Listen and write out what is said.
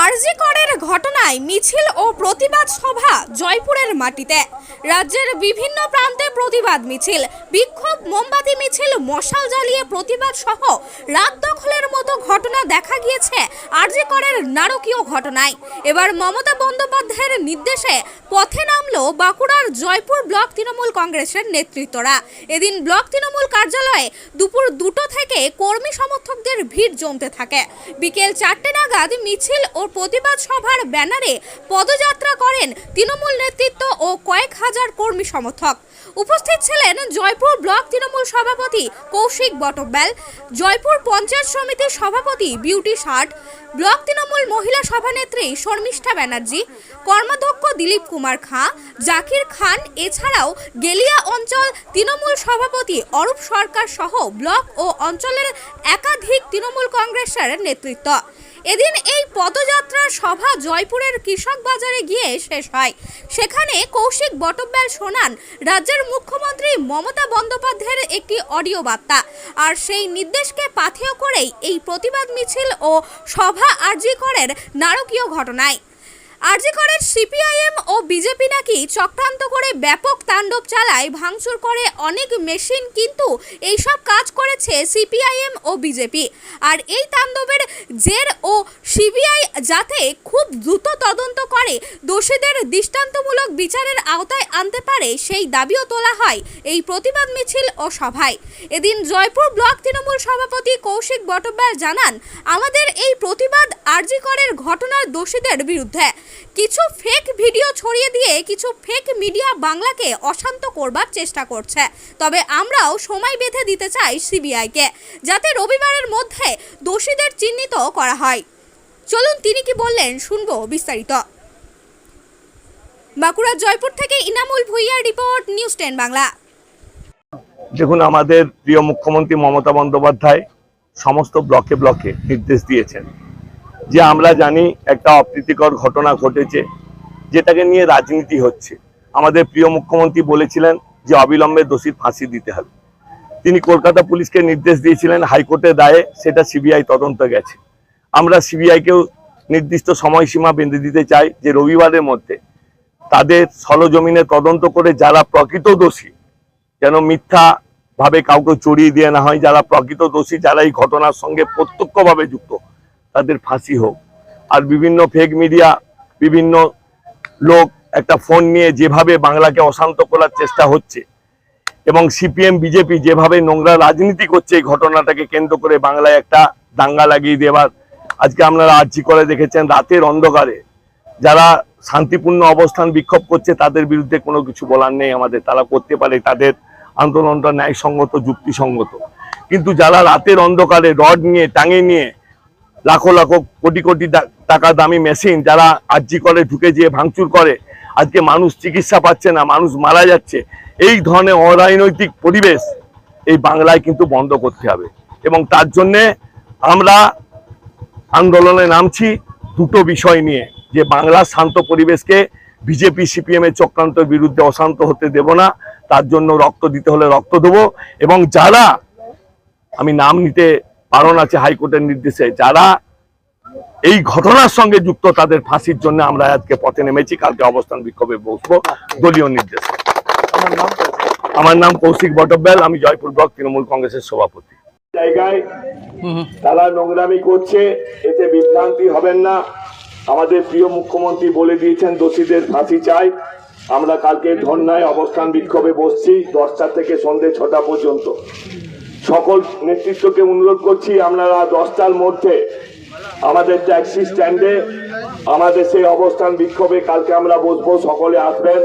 আরজি করের ঘটনায় মিছিল ও প্রতিবাদ সভা জয়পুরের মাটিতে। রাজ্যের বিভিন্ন প্রান্তে প্রতিবাদ মিছিল, বিক্ষোভ, মোমবাতি মিছিল, মশাল জ্বালিয়ে প্রতিবাদ সহ রাত দখলের মতো ঘটনা দেখা গিয়েছে আরজি করের নারকীয় ঘটনায়। এবার মমতা বন্দ্যোপাধ্যায়ের নির্দেশে পথে নামলো বাঁকুড়ার জয়পুর ব্লক তৃণমূল কংগ্রেসের নেতৃত্বরা। এদিন ব্লক তৃণমূল কার্যালয়ে দুপুর দুটো থেকে কর্মী সমর্থকদের ভিড় জমতে থাকে। বিকেল চারটে নাগাদ মিছিল ও প্রতিবাদ সভার ব্যানারে পদযাত্রা করেন তৃণমূল নেতৃত্ব ও কয়েক হাজার কর্মী সমর্থক। উপস্থিত ছিলেন জয়পুর ব্লক তৃণমূল সভাপতি কৌশিক বটব্যাল, জয়পুর পঞ্চায়েত সমিতির সভাপতি বিউটি ষাট, ব্লক তৃণমূল মহিলা সভানেত্রী শর্মিষ্ঠা ব্যানার্জি, কর্মাধ্যক্ষ দিলীপ কুমার খাঁ, জাকির খান, এছাড়াও গেলিয়া অঞ্চল তৃণমূল সভাপতি অরূপ সরকার সহ ব্লক ও অঞ্চলের একাধিক তৃণমূল কংগ্রেসের নেতৃত্ব। এদিন এই পদযাত্রার সভা জয়পুরের কৃষক বাজারে গিয়ে শেষ হয়। সেখানে কৌশিক বটব্যাল শোনান রাজ্যের মুখ্যমন্ত্রী মমতা বন্দ্যোপাধ্যায়ের একটি অডিও বার্তা আর সেই নির্দেশকে পাথেয় করেই এই প্রতিবাদ মিছিল ও সভা আর্জি করের নারকীয় ঘটনায়। আরজিকরের সিপিআইএম ও বিজেপি নাকি চক্রান্ত করে ব্যাপক তাণ্ডব চালায়, ভাঙচুর করে অনেক মেশিন কিন্তু এইসব কাজ করেছে সিপিআইএম ও বিজেপি। আর এই তাণ্ডবের জের ও সিবিআই যাতে খুব দ্রুত তদন্ত করে, দোষীদের দৃষ্টান্তমূলক বিচারের আওতায় আনতে পারে সেই দাবিও তোলা হয় এই প্রতিবাদ মিছিল ও সভায়। এদিন জয়পুর ব্লক তৃণমূল সভাপতি কৌশিক বটব্যাল জানান, আমাদের এই প্রতিবাদ আরজিকরের ঘটনার দোষীদের বিরুদ্ধে। কিছু ফেক ভিডিও ছড়িয়ে দিয়ে কিছু ফেক মিডিয়া বাংলাকে অশান্ত করবার চেষ্টা করছে। তবে আমরাও সময় বেঁধে দিতে চাই সিবিআইকে, যাতে রবিবারের মধ্যে দোষীদের চিহ্নিত করা হয়। চলুন তিনি কি বললেন শুনব বিস্তারিত। বাঁকুড়ার জয়পুর থেকে ইনামুল ভুইয়ার রিপোর্ট, নিউজ টেন বাংলা। দেখুন, আমাদের প্রিয় মুখ্যমন্ত্রী মমতা বন্দ্যোপাধ্যায় সমস্ত ব্লকে ব্লকে নির্দেশ দিয়েছেন। যে আমরা জানি একটা অপ্রীতিকর ঘটনা ঘটেছে, যেটাকে নিয়ে রাজনীতি হচ্ছে। আমাদের প্রিয় মুখ্যমন্ত্রী বলেছিলেন যে অবিলম্বে দোষীর ফাঁসি দিতে হবে। তিনি কলকাতা পুলিশকে নির্দেশ দিয়েছিলেন হাইকোর্টের দায়ে সেটা সিবিআই তদন্ত গেছে। আমরা সিবিআইকেও নির্দিষ্ট সময়সীমা বেঁধে দিতে চাই যে রবিবারের মধ্যে তাদের সলজমিনে তদন্ত করে যারা প্রকৃত দোষী, যেন মিথ্যা ভাবে কাউকে চড়িয়ে দিয়ে না হয়, যারা প্রকৃত দোষী, যারা এই ঘটনার সঙ্গে প্রত্যক্ষভাবে যুক্ত তাদের ফাঁসি হোক। আর বিভিন্ন ফেক মিডিয়া বিভিন্ন লোক একটা ফোন নিয়ে যেভাবে বাংলাকে অশান্ত করার চেষ্টা হচ্ছে এবং সিপিএম বিজেপি যেভাবে নোংরা রাজনীতি করছে এই ঘটনাটাকে কেন্দ্র করে বাংলায় একটা দাঙ্গা লাগিয়ে দেওয়ার। আজকে আপনারা আর্জি করে দেখেছেন, রাতের অন্ধকারে যারা শান্তিপূর্ণ অবস্থান বিক্ষোভ করছে তাদের বিরুদ্ধে কোনো কিছু বলার নেই আমাদের। তারা করতে পারে তাদের আন্দোলনটা ন্যায়সঙ্গত, যুক্তিসঙ্গত। কিন্তু যারা রাতের অন্ধকারে রড নিয়ে, টাঙে নিয়ে লাখো লাখো কোটি কোটি টাকা দামি মেশিন যারা আর্জি করে, ঢুকে যেয়ে ভাঙচুর করে। আজকে মানুষ চিকিৎসা পাচ্ছে না, মানুষ মারা যাচ্ছে। এই ধরনের অরাজনৈতিক পরিবেশ এই বাংলায় কিন্তু বন্ধ করতে হবে। এবং তার জন্যে আমরা আন্দোলনে নামছি দুটো বিষয় নিয়ে। যে বাংলার শান্ত পরিবেশকে বিজেপি, সিপিএম এর চক্রান্তের বিরুদ্ধে অশান্ত হতে দেব না, তার জন্য রক্ত দিতে হলে রক্ত দেবো। এবং যারা, আমি নাম নিতে বারণ আছে হাইকোর্টের নির্দেশে। যারা এই ঘটনার সঙ্গে যুক্ত তাদের ফাঁসির জন্য আমরা আজকে পথে নেমেছি। কালকে অবস্থান বিক্ষোভে বসবো। দলীয় নির্দেশে। আমার নাম কৌশিক। বটব্যাল। আমি জয়পুর ব্লক তৃণমূল কংগ্রেসের সভাপতি। জায়গায় তারা নোংরামি করছে। এতে বিভ্রান্তি হবেন না। আমাদের প্রিয় মুখ্যমন্ত্রী বলে দিয়েছেন দোষীদের ফাঁসি চাই। আমরা কালকে ধর্নায় অবস্থান বিক্ষোভে বসছি দশটা থেকে সন্ধে ছটা পর্যন্ত। সকল নেতৃত্বকে অনুরোধ করছি, আপনারা দশটার মধ্যে আমাদের ট্যাক্সি স্ট্যান্ডে, আমাদের সেই অবস্থান বিক্ষোভে কালকে আমরা বসবো, সকলে আসবেন।